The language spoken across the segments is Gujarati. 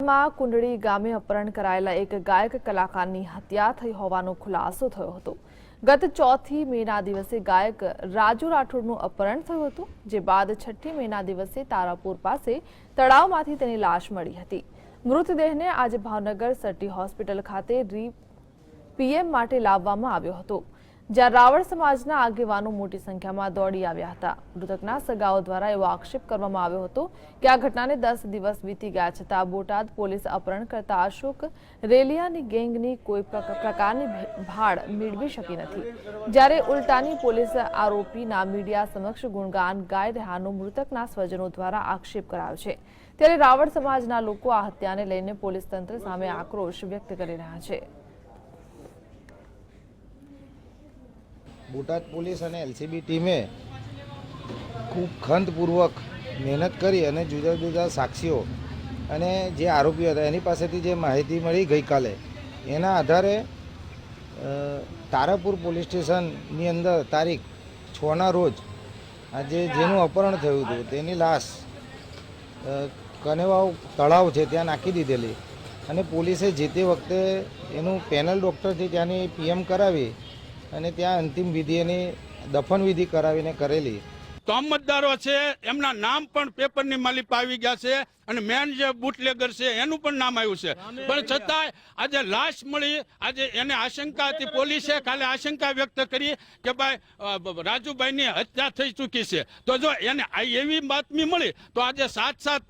માં કુંડળી ગામે અપહરણ કરાયેલા એક ગાયક કલાકારની હત્યા થઈ હોવાનો ખુલાસો થયો હતો. ગત ચોથી મેના દિવસે ગાયક રાજુ રાઠોડનું અપહરણ થયું હતું, જે બાદ છઠ્ઠી મેના દિવસે તારાપુર પાસે તળાવમાંથી તેની લાશ મળી હતી. મૃતદેહને આજે ભાવનગર સટી હોસ્પિટલ ખાતે રી, પીએમ માટે લાવવામાં આવ્યો હતો. જ્યાં રાવળ સમાજના આગેવાનો મોટી સંખ્યામાં દોડી આવ્યા હતા. મૃતકના સગાઓ દ્વારા એવો આક્ષેપ કરવામાં આવ્યો હતો કે આ ઘટનાને દસ દિવસ વીતી ગયા છતાં બોટાદ પોલીસ અપહરણ કરતા અશોક રેલિયાની ગેંગની કોઈ પ્રક- પ્રકારની ભાડ મેળવી શકી નથી. જ્યારે ઉલટાની પોલીસ આરોપીના મીડિયા સમક્ષ ગુણગાન ગાઈ રહ્યાનો મૃતકના સ્વજનો દ્વારા આક્ષેપ કરાયો છે. ત્યારે રાવળ સમાજના લોકો આ હત્યાને લઈને પોલીસ તંત્ર સામે આક્રોશ વ્યક્ત કરી રહ્યા છે. બોટાદ પોલીસ અને એલસીબી ટીમે ખૂબ ખંતપૂર્વક મહેનત કરી અને જુદા જુદા સાક્ષીઓ અને જે આરોપીઓ હતા, એની પાસેથી જે માહિતી મળી ગઈકાલે, એના આધારે તારાપુર પોલીસ સ્ટેશનની અંદર તારીખ છના રોજ આજે જેનું અપહરણ થયું હતું, તેની લાશ કનેવાવ તળાવ છે ત્યાં નાખી દીધેલી અને પોલીસે જે તે વખતે એનું પેનલ ડૉક્ટર છે ત્યાંની પીએમ કરાવી અને ત્યાં અંતિમ વિધિ એની દફન વિધિ કરાવીને કરેલી. તોમતદારો છે એમના નામ પણ પેપરની માલિપ આવી ગયા છે અને મેન જે બુટલેગર છે એનું પણ નામ આવ્યું છે. પણ છતાંય આજે લાશ મળી આજે એને આશંકા હતી પોલીસે કાલે આશંકા વ્યક્ત કરી કે ભાઈ રાજુભાઈની હત્યા થઈ ચૂકી છે. તો જો એને આ એવી બાતમી મળી તો આજે સાત સાત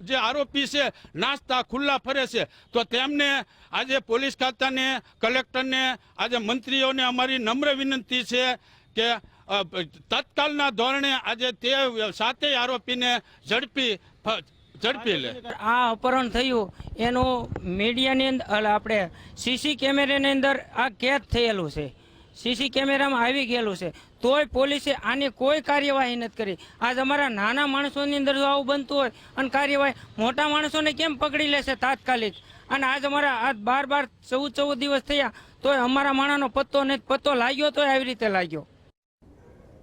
જે આરોપી છે નાસ્તા ખુલ્લા ફરે છે. તો તેમને આજે પોલીસ ખાતાને કલેક્ટરને આજે મંત્રીઓને અમારી નમ્ર વિનંતી છે કે તત્કાલના ધોરણે આજે તે સાતેય આરોપીને ઝડપી ઝડપી લે. આ અપહરણ થયું. એનું મીડિયાની અંદર આપણે સીસી કેમેરાની અંદર આ કેદ થયેલું છે. સીસી કેમેરામાં આવી ગયેલું છે. તોય પોલીસે આની કોઈ કાર્યવાહી નથી કરી. આજ અમારા નાના માણસોની અંદર જો આવું બનતું હોય, અને કાર્યવાહી મોટા માણસોને કેમ પકડી લેશે તાત્કાલિક? અને આજ અમારા, આજ બાર બાર ચૌદ ચૌદ દિવસ થયા, તોય અમારા માણાનો પત્તો નથી પત્તો લાગ્યો, તોય આવી રીતે લાગ્યો.